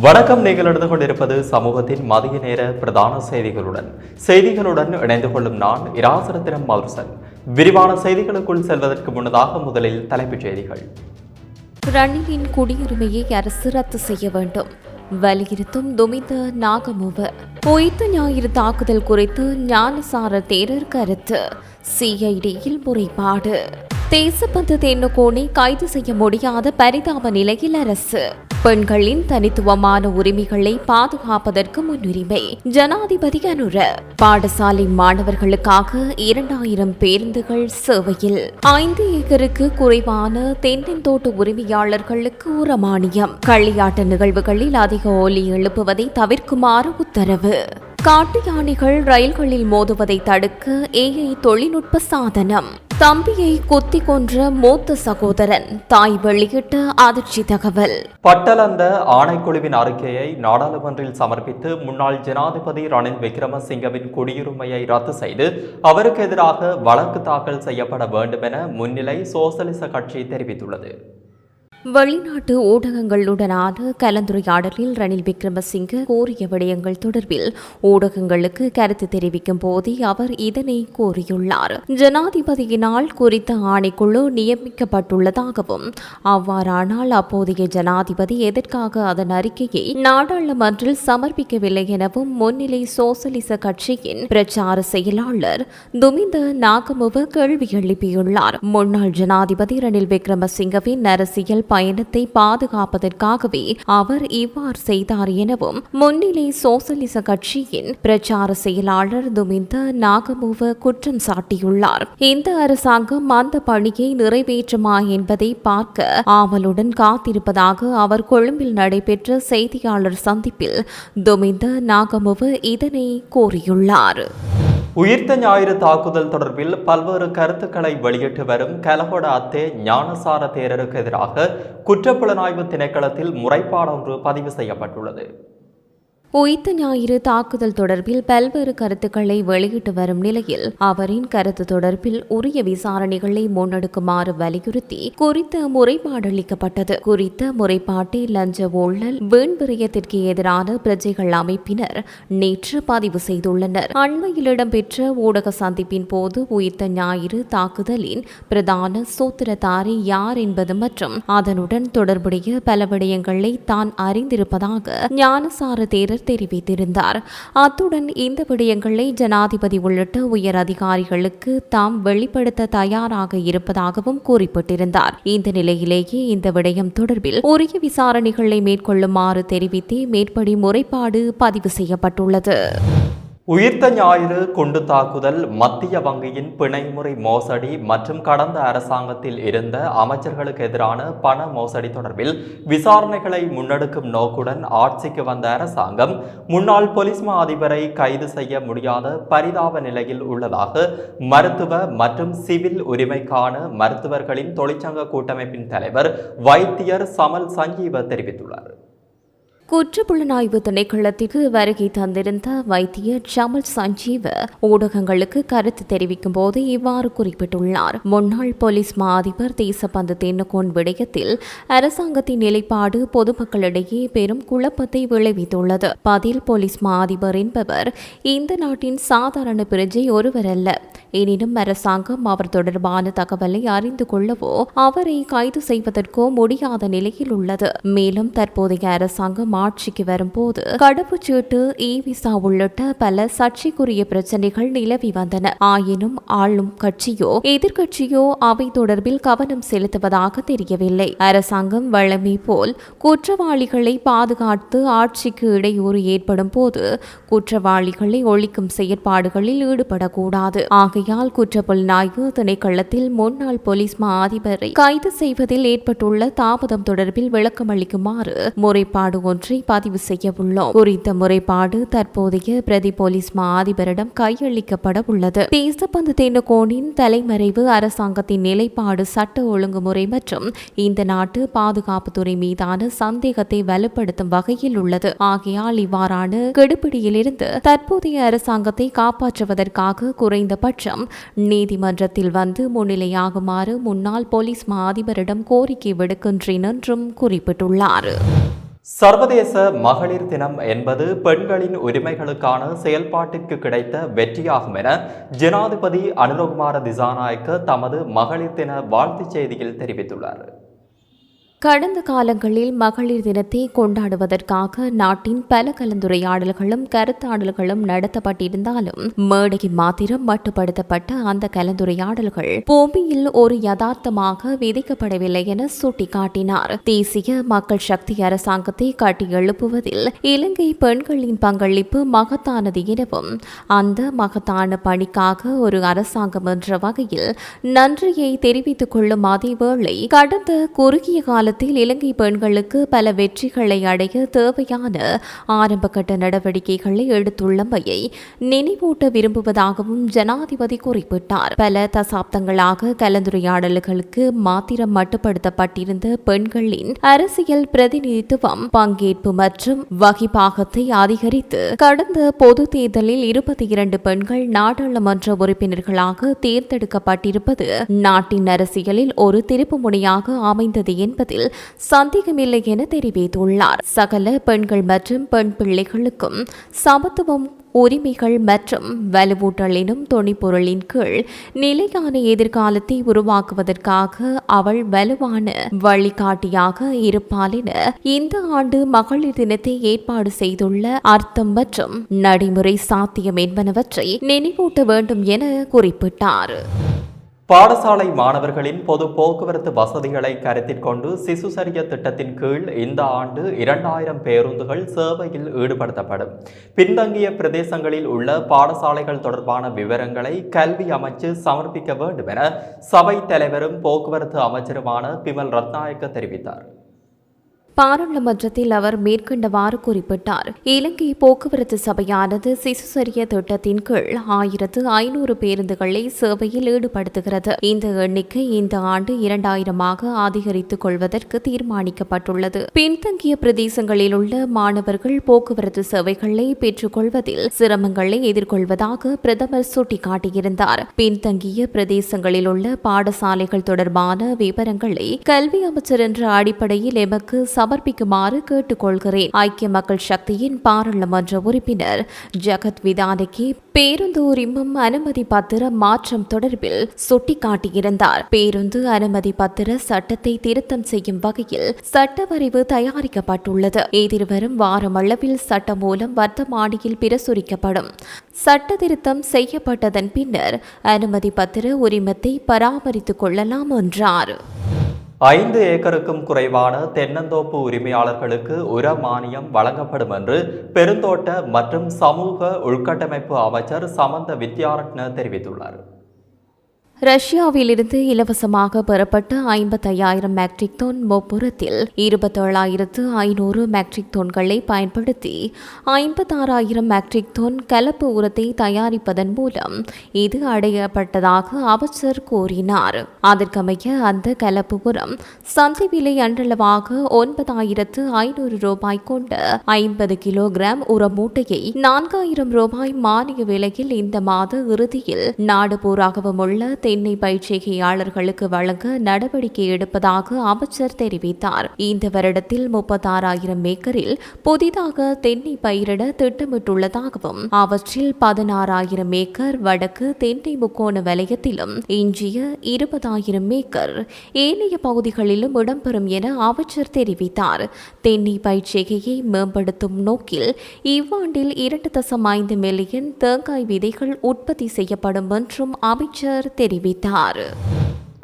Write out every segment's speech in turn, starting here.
வணக்கம். நீங்கள் நடந்து கொண்டிருப்பது சமூகத்தின் மதிய நேர பிரதான செய்திகளுடன். செய்திகளுடன் இணைந்து கொள்ளும் நான் இராசரத்தினம் மதுசன் விரிவான செய்திகளுக்குள் செல்வதற்கு முன்னதாக முதலில் தலைப்புச் செய்திகள். ரணிலின் குடியுரிமையை அரசு ரத்து செய்ய வேண்டும். வலியுறுத்தும் துமித நாகமுவ. பொய்த்த ஞாயிறு தாக்குதல் குறித்து ஞானசார தேரர் கருத்து. சிஐடியில் முறைப்பாடு. தேசப்பந்து தென்னகோனை கைது செய்ய முடியாத பரிதாப நிலையில் அரசு. பெண்களின் தனித்துவமான உரிமைகளை பாதுகாப்பதற்கு முன்னுரிமை. ஜனாதிபதி அனுர பாடசாலை மாணவர்களுக்காக இரண்டாயிரம் பேருந்துகள் சேவையில். ஐந்து ஏக்கருக்கு குறைவான தென்னந்தோட்ட உரிமையாளர்களுக்கு உரமானியம். களியாட்ட நிகழ்வுகளில் அதிக ஒலி எழுப்புவதை தவிர்க்குமாறு உத்தரவு. காட்டு யானைகள் ரயில்களில் மோதுவதை தடுக்க ஏஐ தொழில்நுட்ப சாதனம். தம்பியை குத்தி கொன்ற மூத்த சகோதரன் தாய் வெளியிட்ட அதிர்ச்சி தகவல். பட்டலந்த ஆணைக்குழுவின் அறிக்கையை நாடாளுமன்றில் சமர்ப்பித்து முன்னாள் ஜனாதிபதி ரணில் விக்ரமசிங்கவின் குடியுரிமையை ரத்து செய்து அவருக்கு எதிராக வழக்கு தாக்கல் செய்யப்பட வேண்டும் என முன்னிலை சோசலிச கட்சி தெரிவித்துள்ளது. வெளிநாட்டு ஊடகங்களுடனான கலந்துரையாடலில் ரணில் விக்ரமசிங்க கோரிய விடயங்கள் தொடர்பில் ஊடகங்களுக்கு கருத்து தெரிவிக்கும் போதே அவர் இதனை கூறியுள்ளார். ஜனாதிபதியினால் குறித்த ஆணைக்குழு நியமிக்கப்பட்டுள்ளதாகவும் அவ்வாறானால் அப்போதைய ஜனாதிபதி எதற்காக அதன் அறிக்கையை நாடாளுமன்றில் சமர்ப்பிக்கவில்லை எனவும் முன்னிலை சோசலிச கட்சியின் பிரச்சார செயலாளர் துமிந்த நாகமுவ கேள்வி எழுப்பியுள்ளார். முன்னாள் ஜனாதிபதி ரணில் விக்ரமசிங்கவின் அரசியல் பயணத்தை பாதுகாப்பதற்காகவே அவர் இவ்வாறு செய்தார் எனவும் முன்னிலை சோசலிச கட்சியின் பிரச்சார செயலாளர் துமிந்த நாகமுவ குற்றம் சாட்டியுள்ளார். இந்த அரசாங்கம் அந்த பணியை நிறைவேற்றுமா என்பதை பார்க்க ஆவலுடன் காத்திருப்பதாக அவர் கொழும்பில் நடைபெற்ற செய்தியாளர் சந்திப்பில் துமிந்த நாகமுவ இதனை கூறியுள்ளார். உயிர்த்த ஞாயிறு தாக்குதல் தொடர்பில் பல்வேறு கருத்துக்களை வெளியிட்டு வரும் கலகொட அத்தே ஞானசார தேரருக்கு எதிராக குற்றப்புலனாய்வு திணைக்களத்தில் முறைப்பாடொன்று பதிவு செய்யப்பட்டுள்ளது. உயித்த ஞாயிறு தாக்குதல் தொடர்பில் பல்வேறு கருத்துக்களை வெளியிட்டு வரும் நிலையில் அவரின் கருத்து தொடர்பில் உரிய விசாரணைகளை முன்னெடுக்குமாறு வலியுறுத்தி குறித்த முறைப்பாடு அளிக்கப்பட்டது. குறித்த முறைப்பாட்டை லஞ்ச ஊழல் வீண்பிரியத்திற்கு எதிரான பிரஜைகள் அமைப்பினர் நேற்று பதிவு செய்துள்ளனர். அண்மையில் இடம்பெற்ற ஊடக சந்திப்பின் போது உயித்த ஞாயிறு தாக்குதலின் பிரதான சூத்திரதாரி யார் என்பது மற்றும் அதனுடன் தொடர்புடைய பல விடயங்களை தான் அறிந்திருப்பதாக ஞானசார தேரர் தெரிவித்திருந்தார். அத்துடன் இந்த விடயங்களை ஜனாதிபதி உள்ளிட்ட உயர் அதிகாரிகளுக்கு தாம் வெளிப்படுத்த தயாராக இருப்பதாகவும் குறிப்பிட்டிருந்தார். இந்த நிலையிலேயே இந்த விடயம் தொடர்பில் உரிய விசாரணைகளை மேற்கொள்ளுமாறு தெரிவித்தே மேற்படி முறைப்பாடு பதிவு செய்யப்பட்டுள்ளது. உயிர்த்த ஞாயிறு குண்டு தாக்குதல் மத்திய வங்கியின் பிணைமுறை மோசடி மற்றும் கடந்த அரசாங்கத்தில் இருந்த அமைச்சர்களுக்கு எதிரான பண மோசடி தொடர்பில் விசாரணைகளை முன்னெடுக்கும் நோக்குடன் ஆட்சிக்கு வந்த அரசாங்கம் முன்னாள் போலீஸ் மா அதிபரை கைது செய்ய முடியாத பரிதாப நிலையில் உள்ளதாக மருத்துவ மற்றும் சிவில் உரிமைக்கான மருத்துவர்களின் தொழிற்சங்க கூட்டமைப்பின் தலைவர் வைத்தியர் சமல் சஞ்சீவ தெரிவித்துள்ளார். குற்றப்புலனாய்வு திணைக்களத்திற்கு வருகை தந்திருந்த வைத்தியர் ஜமல் சஞ்சீவ ஊடகங்களுக்கு கருத்து தெரிவிக்கும் போது இவ்வாறு குறிப்பிட்டுள்ளார். முன்னாள் போலீஸ் மா அதிபர் தேசப்பந்து தென்னகோன் விடயத்தில் அரசாங்கத்தின் நிலைப்பாடு பொதுமக்களிடையே பெரும் குழப்பத்தை விளைவித்துள்ளது. பதில் போலீஸ் மா அதிபர் என்பவர் இந்த நாட்டின் சாதாரண பிரஜை ஒருவர் அல்ல எனினும் அரசாங்கம் அவர் தொடர்பான தகவலை அறிந்து கொள்ளவோ அவரை கைது செய்வதற்கோ முடியாத நிலையில் உள்ளது. மேலும் தற்போதைய அரசாங்கம் ஆட்சிக்கு வரும்போது கடவுச்சீட்டு இ விசா உள்ளிட்ட பல சர்ச்சைக்குரிய பிரச்சனைகள் நிலவி வந்தன. ஆயினும் ஆளும் கட்சியோ எதிர்க்கட்சியோ அவை தொடர்பில் கவனம் செலுத்துவதாக தெரியவில்லை. அரசாங்கம் வழமை போல் குற்றவாளிகளை பாதுகாத்து ஆட்சிக்கு இடையூறு ஏற்படும் போது குற்றவாளிகளை ஒழிக்கும் செயற்பாடுகளில் ஈடுபடக்கூடாது. ஆகையால் குற்றப்புலனாய்வு திணைக்களத்தில் முன்னாள் போலீஸ் மா அதிபரை கைது செய்வதில் ஏற்பட்டுள்ள தாமதம் தொடர்பில் விளக்கமளிக்குமாறு முறைப்பாடு ஒன்றை பதிவு செய்ய உள்ளோம். குறித்த முறைப்பாடு தற்போதைய பிரதி போலீஸ் மா அதிபரிடம் கையளிக்கப்பட உள்ளது. தேசப்பந்து தினகோனின் தலைமறைவு அரசாங்கத்தின் நிலைப்பாடு சட்ட ஒழுங்குமுறை மற்றும் இந்த நாட்டு பாதுகாப்புத்துறை மீதான சந்தேகத்தை வலுப்படுத்தும் வகையில் உள்ளது. ஆகையால் இவ்வாறான கெடுபிடியிலிருந்து தற்போதைய அரசாங்கத்தை காப்பாற்றுவதற்காக குறைந்தபட்சம் நீதிமன்றத்தில் வந்து முன்னிலையாகுமாறு முன்னாள் போலீஸ் மா அதிபரிடம் கோரிக்கை விடுக்கின்றேன் என்றும் குறிப்பிட்டுள்ளார். சர்வதேச மகளிர் தினம் என்பது பெண்களின் உரிமைகளுக்கான செயல்பாட்டிற்கு கிடைத்த வெற்றியாகும் என ஜனாதிபதி அனுரகுமார திசாநாயக்க தமது மகளிர் தின வாழ்த்துச் செய்தியில் தெரிவித்துள்ளார். கடந்த காலங்களில் மகளிர் தினத்தை கொண்டாடுவதற்காக நாட்டின் பல கலந்துரையாடல்களும் கருத்தாடல்களும் நடத்தப்பட்டிருந்தாலும் மேடையில் மாத்திரம் மட்டுப்படுத்தப்பட்ட அந்த கலந்துரையாடல்கள் பூமியில் ஒரு யதார்த்தமாக விதிக்கப்படவில்லை என சுட்டிக்காட்டினார். தேசிய மக்கள் சக்தி அரசாங்கத்தை கட்டி எழுப்புவதில் இலங்கை பெண்களின் பங்களிப்பு மகத்தானது எனவும் அந்த மகத்தான பணிக்காக ஒரு அரசாங்கம் என்ற வகையில் நன்றியை தெரிவித்துக் கொள்ளும் அதேவேளை கடந்த குறுகிய கால காலத்தில் இலங்கை பெண்களுக்கு பல வெற்றிகளை அடைய தேவையான ஆரம்பகட்ட நடவடிக்கைகளை எடுத்துள்ளமையை நினைவூட்ட விரும்புவதாகவும் ஜனாதிபதி குறிப்பிட்டார். பல தசாப்தங்களாக கலந்துரையாடல்களுக்கு மாத்திரம் மட்டுப்படுத்தப்பட்டிருந்த பெண்களின் அரசியல் பிரதிநிதித்துவம் பங்கேற்பு மற்றும் வகிபாகத்தை அதிகரித்து கடந்த பொது தேர்தலில் இருபத்தி இரண்டு பெண்கள் நாடாளுமன்ற உறுப்பினர்களாக தேர்ந்தெடுக்கப்பட்டிருப்பது நாட்டின் அரசியலில் ஒரு திருப்பு முனையாக அமைந்தது என்பது என்பதில் சந்தேகமில்லை என தெரிவித்துள்ளார். சகல பெண்கள் மற்றும் பெண் பிள்ளைகளுக்கும் சமத்துவம் உரிமைகள் மற்றும் வலுவூட்டல் எனும் தொனிப்பொருளின் கீழ் நிலையான எதிர்காலத்தை உருவாக்குவதற்காக அவள் வலுவான வழிகாட்டியாக இருப்பாள் என இந்த ஆண்டு மகளிர் தினத்தை ஏற்பாடு செய்துள்ள அர்த்தம் மற்றும் நடைமுறை சாத்தியம் என்பனவற்றை நினைவூட்ட வேண்டும் என குறிப்பிட்டார். பாடசாலை மாணவர்களின் பொது போக்குவரத்து வசதிகளை கருத்தில் கொண்டு சிசுசரிய திட்டத்தின் கீழ் இந்த ஆண்டு இரண்டாயிரம் பேருந்துகள் சேவையில் ஈடுபடுத்தப்படும். பின்தங்கிய பிரதேசங்களில் உள்ள பாடசாலைகள் தொடர்பான விவரங்களை கல்வி அமைச்சு சமர்ப்பிக்க வேண்டும் என சபை தலைவரும் போக்குவரத்து அமைச்சருமான பிமல் ரத்நாயக்க தெரிவித்தார். பாராளுமன்றத்தில் அவர் மேற்கண்டவாறு குறிப்பிட்டார். இலங்கை போக்குவரத்து சபையானது சிசுசரிய திட்டத்தின் கீழ் ஆயிரத்து ஐநூறு பேருந்துகளை சேவையில் ஈடுபடுத்துகிறது. இந்த எண்ணிக்கை இந்த ஆண்டு இரண்டாயிரமாக அதிகரித்துக் கொள்வதற்கு தீர்மானிக்கப்பட்டுள்ளது. பின்தங்கிய பிரதேசங்களில் உள்ள மாணவர்கள் போக்குவரத்து சேவைகளை பெற்றுக்கொள்வதில் சிரமங்களை எதிர்கொள்வதாக பிரதமர் சுட்டிக்காட்டியிருந்தார். பின்தங்கிய பிரதேசங்களில் உள்ள பாடசாலைகள் தொடர்பான விவரங்களை கல்வி அமைச்சர் என்ற அடிப்படையில் எமக்கு சமர்ப்பிக்குமாறு கேட்டுக்கொள்கிறேன். ஐக்கிய மக்கள் சக்தியின் பாராளுமன்ற உறுப்பினர் ஜகத் விதானிக்கு பேருந்து உரிமம் அனுமதி பத்திர மாற்றம் தொடர்பில் சுட்டிக்காட்டியிருந்தார். பேருந்து அனுமதி பத்திர சட்டத்தை திருத்தம் செய்யும் வகையில் சட்ட வரைவு தயாரிக்கப்பட்டுள்ளது. எதிர்வரும் வாரமளவில் சட்ட மூலம் வர்த்தமானியில் பிரசுரிக்கப்படும். சட்ட திருத்தம் செய்யப்பட்டதன் பின்னர் அனுமதி பத்திர உரிமத்தை பராமரித்துக் கொள்ளலாம் என்றார். ஐந்து ஏக்கருக்கும் குறைவான தென்னந்தோப்பு உரிமையாளர்களுக்கு உர மானியம் வழங்கப்படும் என்று பெருந்தோட்ட மற்றும் சமூக உள்கட்டமைப்பு அமைச்சர் சமந்த வித்யாரட்ன தெரிவித்துள்ளார். ரஷ்யாவிலிருந்து இலவசமாக பெறப்பட்ட ஐம்பத்தையாயிரம் மெட்ரிக் தொன் மொப்புரத்தில் இருபத்தேழாயிரத்து ஐநூறு மெட்ரிக் தொன்களை பயன்படுத்தி ஐம்பத்தாறாயிரம் மெட்ரிக் தொன் கலப்பு உரத்தை தயாரிப்பதன் மூலம் இது அடையப்பட்டதாக அமைச்சர் கூறினார். அதற்கமைய அந்த கலப்பு உரம் சந்தை விலை அன்றளவாக ஒன்பதாயிரத்து ஐநூறு ரூபாய் கொண்ட ஐம்பது கிலோகிராம் உர மூட்டையை நான்காயிரம் ரூபாய் மானிய விலையில் இந்த மாத இறுதியில் நாடு பூராகவும் உள்ள தென்னை பயிற்சிகையாளர்களுக்கு வழங்க நடவடிக்கை எடுப்பதாக அமைச்சர் தெரிவித்தார். இந்த வருடத்தில் முப்பத்தாறாயிரம் ஏக்கரில் புதிதாக தென்னை பயிரிட திட்டமிட்டுள்ளதாகவும் அவற்றில் பதினாறாயிரம் ஏக்கர் வடக்கு தென்னை முக்கோண வலயத்திலும் எஞ்சிய இருபதாயிரம் ஏக்கர் ஏனைய பகுதிகளிலும் இடம்பெறும் என அமைச்சர் தெரிவித்தார். தென்னை பயிற்சிகையை மேம்படுத்தும் நோக்கில் இவ்வாண்டில் இரண்டு தசம் ஐந்து மில்லியன் தேங்காய் விதைகள் உற்பத்தி செய்யப்படும் என்றும் அமைச்சர் தெரிவித்தார்.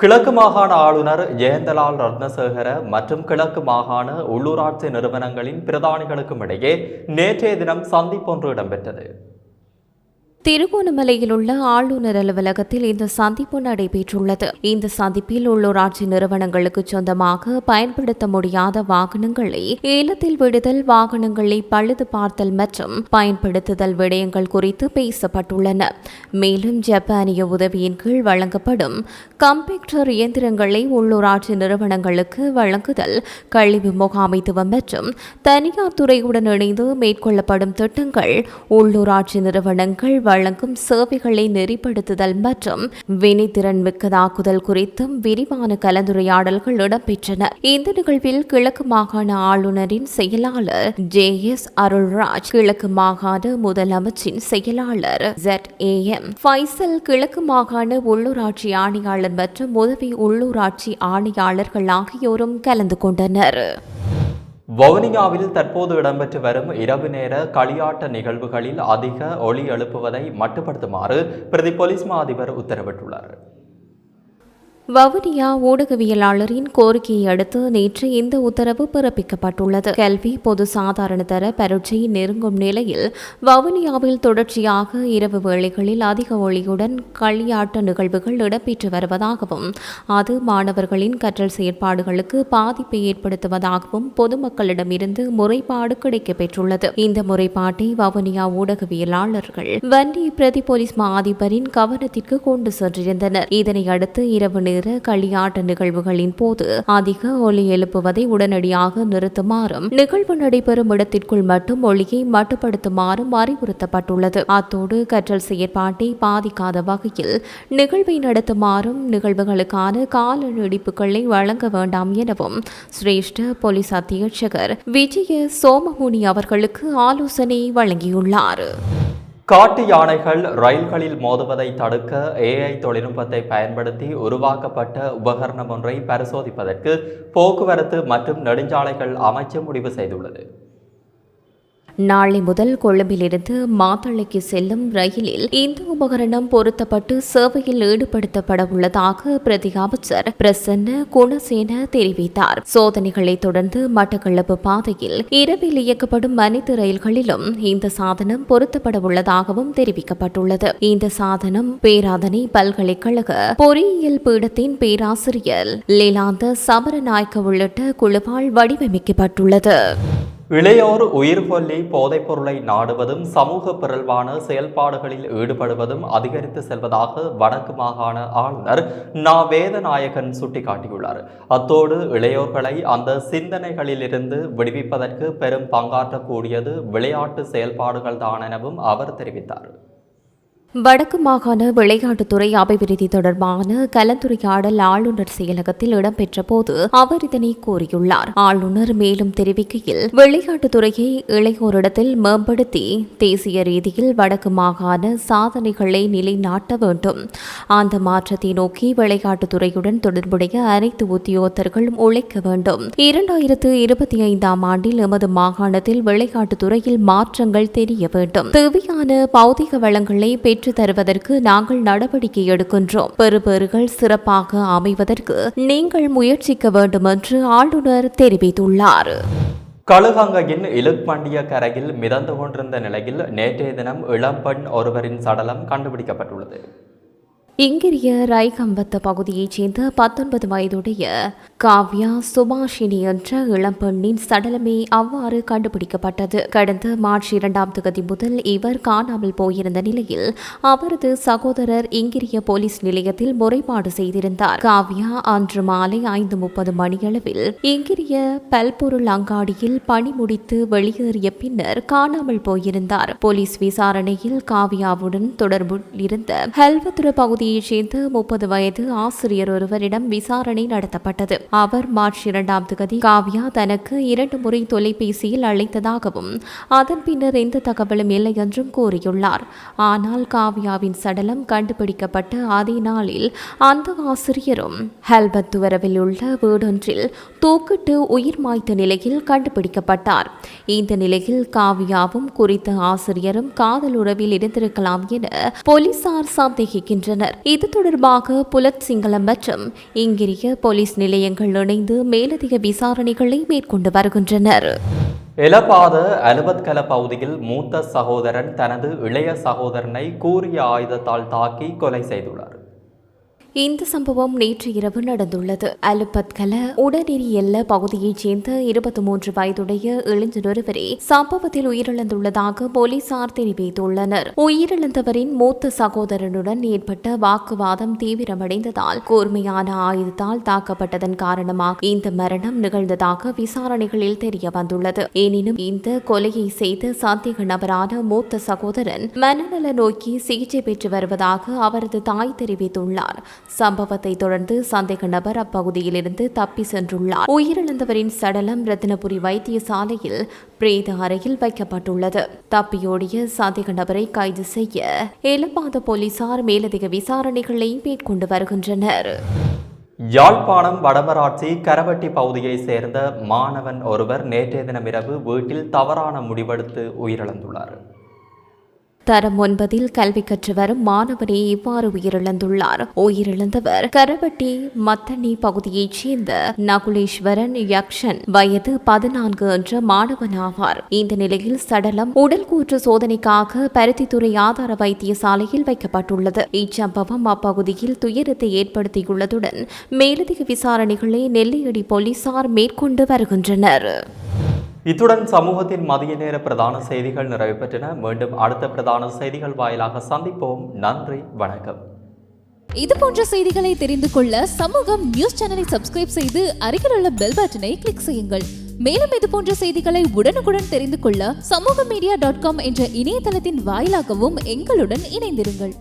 கிழக்கு மாகாண ஆளுநர் ஜெயந்தலால் ரத்னசேகர மற்றும் கிழக்கு மாகாண உள்ளூராட்சி நிறுவனங்களின் பிரதானிகளுக்கும் இடையே நேற்றைய தினம் சந்திப்பொன்று இடம்பெற்றது. திருகோணமலையில் உள்ள ஆளுநர் அலுவலகத்தில் இந்த சந்திப்பு நடைபெற்றுள்ளது. இந்த சந்திப்பில் உள்ளூராட்சி நிறுவனங்களுக்கு சொந்தமாக பயன்படுத்த முடியாத வாகனங்களை ஏலத்தில் விடுதல் வாகனங்களை பழுது பார்த்தல் மற்றும் பயன்படுத்துதல் விடயங்கள் குறித்து பேசப்பட்டுள்ளன. மேலும் ஜப்பானிய உதவியின் கீழ் வழங்கப்படும் கம்ப்யூட்டர் இயந்திரங்களை உள்ளூராட்சி நிறுவனங்களுக்கு வழங்குதல் கழிவு முகாமைத்துவம் மற்றும் தனியார் துறையுடன் இணைந்து மேற்கொள்ளப்படும் திட்டங்கள் உள்ளூராட்சி நிறுவனங்கள் வழங்கும் சேவைகளை நெறிப்படுத்துதல் மற்றும் வினைத்திறன் மிக்கதாக்குதல் குறித்தும் விரிவான கலந்துரையாடல்கள் இடம்பெற்றன. இந்த நிகழ்வில் கிழக்கு மாகாண ஆளுநரின் செயலாளர் ஜே எஸ் அருள்ராஜ் கிழக்கு மாகாண முதலமைச்சின் செயலாளர் ஜெட் ஏ எம் ஃபைசல் கிழக்கு மாகாண உள்ளூராட்சி ஆணையாளர் மற்றும் உதவி உள்ளூராட்சி ஆணையாளர்கள் ஆகியோரும் கலந்து கொண்டனர். வவுனியாவில் தற்போது இடம்பெற்று வரும் இரவு நேர களியாட்ட நிகழ்வுகளில் அதிக ஒளி எழுப்புவதை மட்டுப்படுத்துமாறு பிரதி போலீஸ் மா அதிபர் உத்தரவிட்டுள்ளார். வவுனியா ஊடகவியலாளரின் கோரிக்கையை அடுத்து நேற்று இந்த உத்தரவு பிறப்பிக்கப்பட்டுள்ளது. கல்வி பொது சாதாரண தர பரீட்சை நெருங்கும் நிலையில் வவுனியாவில் தொடர்ச்சியாக இரவு வேளைகளில் அதிக ஒளியுடன் களியாட்ட நிகழ்வுகள் இடம்பெற்று வருவதாகவும் அது மாணவர்களின் கற்றல் செயற்பாடுகளுக்கு பாதிப்பை ஏற்படுத்துவதாகவும் பொதுமக்களிடமிருந்து முறைப்பாடு கிடைக்கப்பெற்றுள்ளது. இந்த முறைப்பாட்டை வவுனியா ஊடகவியலாளர்கள் வன்னி பிரதி போலீஸ் மா அதிபரின் கவனத்திற்கு கொண்டு சென்றிருந்தனர். இதனை அடுத்து இரவு நேர களியாட்ட நிகழ்வுகளின் போது அதிக ஒலி எழுப்புவதை உடனடியாக நிறுத்துமாறும் நிகழ்வு நடைபெறும் இடத்திற்குள் மட்டும் ஒளியை மட்டுப்படுத்துமாறும் அறிவுறுத்தப்பட்டுள்ளது. அத்தோடு கற்றல் செயற்பாட்டை பாதிக்காத வகையில் நிகழ்வை நடத்துமாறும் நிகழ்வுகளுக்கான கால நீடிப்புகளை வழங்க வேண்டாம் எனவும் சிரேஷ்ட போலீஸ் அத்தியட்சகர் விஜய சோமமுனி அவர்களுக்கு ஆலோசனை வழங்கியுள்ளார். காட்டு யானைகள் ரயில்களில் மோதுவதை தடுக்க ஏஐ தொழில்நுட்பத்தை பயன்படுத்தி உருவாக்கப்பட்ட உபகரணம் ஒன்றை பரிசோதிப்பதற்கு போக்குவரத்து மற்றும் நெடுஞ்சாலைகள் அமைச்சு முடிவு செய்துள்ளது. நாளை முதல் கொழும்பிலிருந்து மாத்தளைக்கு செல்லும் ரயிலில் இந்த உபகரணம் பொருத்தப்பட்டு சேவையில் ஈடுபடுத்தப்பட உள்ளதாக பிரதி அமைச்சர் பிரசன்ன குணசேன தெரிவித்தார். சோதனைகளை தொடர்ந்து மட்டக்களப்பு பாதையில் இரவில் இயக்கப்படும் அனைத்து ரயில்களிலும் இந்த சாதனம் பொருத்தப்பட உள்ளதாகவும் தெரிவிக்கப்பட்டுள்ளது. இந்த சாதனம் பேராதனை பல்கலைக்கழக பொறியியல் பீடத்தின் பேராசிரியர் லீலாந்த சமரநாயக்க உள்ளிட்ட குழுவால் வடிவமைக்கப்பட்டுள்ளது. இளையோர் உயிர்கொல்லி போதைப் பொருளை நாடுவதும் சமூக பிறழ்வான செயல்பாடுகளில் ஈடுபடுவதும் அதிகரித்து செல்வதாக வடக்கு மாகாண ஆளுநர் நா. வேதநாயகன் சுட்டிக்காட்டியுள்ளார். அத்தோடு இளையோர்களை அந்த சிந்தனைகளிலிருந்து விடுவிப்பதற்கு பெரும் பங்காற்றக்கூடியது விளையாட்டு செயல்பாடுகள் தான் எனவும் அவர் தெரிவித்தார். வடக்கு மாகாண விளையாட்டுத்துறை அபிவிருத்தி தொடர்பான கலந்துரையாடல் ஆளுநர் செயலகத்தில் இடம்பெற்ற போது அவர் இதனை கூறியுள்ளார். ஆளுநர் மேலும் தெரிவிக்கையில் விளையாட்டுத்துறையை இளையோரிடத்தில் மேம்படுத்தி தேசிய ரீதியில் வடக்கு மாகாண சாதனைகளை நிலைநாட்ட வேண்டும். அந்த மாற்றத்தை நோக்கி விளையாட்டுத்துறையுடன் தொடர்புடைய அனைத்து உத்தியோகத்தர்களும் உழைக்க வேண்டும். இரண்டாயிரத்து இருபத்தி ஐந்தாம் ஆண்டில் எமது மாகாணத்தில் விளையாட்டுத்துறையில் மாற்றங்கள் தெரிய வேண்டும். தேவையான பௌதிக வளங்களை பெற்று தருவதற்கு நாங்கள் நடவடிக்கை எடுக்கின்றோம். பெறுபேறுகள் சிறப்பாக அமைவதற்கு நீங்கள் முயற்சிக்க வேண்டும் என்று ஆளுநர் தெரிவித்துள்ளார். கழுகங்கையின் இலுக்மண்டிய கரையில் மிதந்து கொண்டிருந்த நிலையில் நேற்றைய தினம் இளம்பெண் ஒருவரின் சடலம் கண்டுபிடிக்கப்பட்டுள்ளது. இங்கிரிய ரைகம்பத்த பகுதியைச் சேர்ந்த பத்தொன்பது வயதுடைய காவ்யா சுபாஷினி என்ற இளம்பெண்ணின் சடலமே அவ்வாறு கண்டுபிடிக்கப்பட்டது. கடந்த மார்ச் இரண்டாம் தேதி முதல் இவர் காணாமல் போயிருந்த நிலையில் அவரது சகோதரர் இங்கிரிய போலீஸ் நிலையத்தில் முறைப்பாடு செய்திருந்தார். காவ்யா அன்று மாலை ஐந்து முப்பது மணியளவில் இங்கிரிய பல்பொருள் அங்காடியில் பணி முடித்து வெளியேறிய பின்னர் காணாமல் போயிருந்தார். போலீஸ் விசாரணையில் காவ்யாவுடன் தொடர்பில் இருந்த ஹெல்வத்துர பகுதியைச் சேர்ந்த முப்பது வயது ஆசிரியர் ஒருவரிடம் விசாரணை நடத்தப்பட்டது. அவர் மார்ச் இரண்டாம் தேதி காவ்யா தனக்கு இரண்டு முறை தொலைபேசியில் அழைத்ததாகவும் அதன் பின்னர் எந்த தகவலும் இல்லை என்றும் கூறியுள்ளார். ஆனால் காவ்யாவின் சடலம் கண்டுபிடிக்கப்பட்ட அதே நாளில் அந்த ஆசிரியரும் ஹெல்பத்துவரவில் உள்ள வீடொன்றில் தூக்கிட்டு உயிர் மாய்த்த நிலையில் கண்டுபிடிக்கப்பட்டார். இந்த நிலையில் காவ்யாவும் குறித்த ஆசிரியரும் காதல் உறவில் இருந்திருக்கலாம் என போலீசார் சந்தேகிக்கின்றனர். இது தொடர்பாக புலத் சிங்களம் மற்றும் இங்கிரிய போலீஸ் நிலையங்கள் இணைந்து மேலதிக விசாரணைகளை மேற்கொண்டு வருகின்றனர். எலபாத அலுவத்கல பகுதியில் மூத்த சகோதரன் தனது இளைய சகோதரனை கூறிய ஆயுதத்தால் தாக்கி கொலை செய்துள்ளார். இந்த சம்பவம் நேற்று இரவு நடந்துள்ளது. அலுப்பத்கல உடனேரி எல்ல பகுதியைச் சேர்ந்த இருபத்தி மூன்று வயதுடைய இளைஞர் ஒருவரே சம்பவத்தில் உயிரிழந்துள்ளதாக போலீசார் தெரிவித்துள்ளனர். உயிரிழந்தவரின் மூத்த சகோதரனுடன் ஏற்பட்ட வாக்குவாதம் தீவிரமடைந்ததால் கூர்மையான ஆயுதத்தால் தாக்கப்பட்டதன் காரணமாக இந்த மரணம் நிகழ்ந்ததாக விசாரணைகளில் தெரிய வந்துள்ளது எனினும் இந்த கொலையை செய்த சந்தேக நபரான மூத்த சகோதரன் மனநல நோக்கி சிகிச்சை பெற்று வருவதாக அவரது தாய் தெரிவித்துள்ளார். சம்பவத்தை தொடர்ந்து சந்தேக நபர் அப்பகுதியிலிருந்து தப்பி சென்றுள்ளார். உயிரிழந்தவரின் சடலம் ரத்தினபுரி வைத்தியசாலையில் பிரேத அறையில் வைக்கப்பட்டுள்ளது. தப்பியோடிய சந்தேக நபரை கைது செய்ய எலப்பாத போலீசார் மேலதிக விசாரணைகளை மேற்கொண்டு வருகின்றனர். யாழ்ப்பாணம் வடமராட்சி கரவட்டி பகுதியைச் சேர்ந்த மாணவன் ஒருவர் நேற்றைய தினமிரவு வீட்டில் தவறான முடிவெடுத்து உயிரிழந்துள்ளார். தரம் ஒன்பதில் கல்வி கற்று வரும் மாணவனே இவ்வாறு உயிரிழந்துள்ளார். உயிரிழந்தவர் கரவட்டி மத்தனி பகுதியைச் சேர்ந்த நகுலேஸ்வரன் யக்ஷன். வயது பதினான்கு என்ற மாணவன் ஆவார் இந்த நிலையில் சடலம் உடல் கூற்று சோதனைக்காக பருத்தித்துறை ஆதார வைத்தியசாலையில் வைக்கப்பட்டுள்ளது. இச்சம்பவம் அப்பகுதியில் துயரத்தை ஏற்படுத்தியுள்ளதுடன் மேலதிக விசாரணைகளை நெல்லையடி போலீசார் மேற்கொண்டு வருகின்றனர். இத்துடன் சமூகத்தின் மதிய நேர பிரதான செய்திகள் நிறைவு பெற்றன. மீண்டும் அடுத்த பிரதான செய்திகள் வாயிலாக சந்திப்போம். நன்றி வணக்கம். இது போன்ற செய்திகளை தெரிந்து கொள்ள சமூகம் நியூஸ் சேனலை சப்ஸ்கிரைப் செய்து அருகில் உள்ள பெல் பட்டனை கிளிக் செய்யுங்கள். மேலும் இது போன்ற செய்திகளை உடனுக்குடன் தெரிந்து கொள்ள சமூக மீடியா டாட் காம் என்ற இணையதளத்தின் வாயிலாகவும் எங்களுடன் இணைந்திருங்கள்.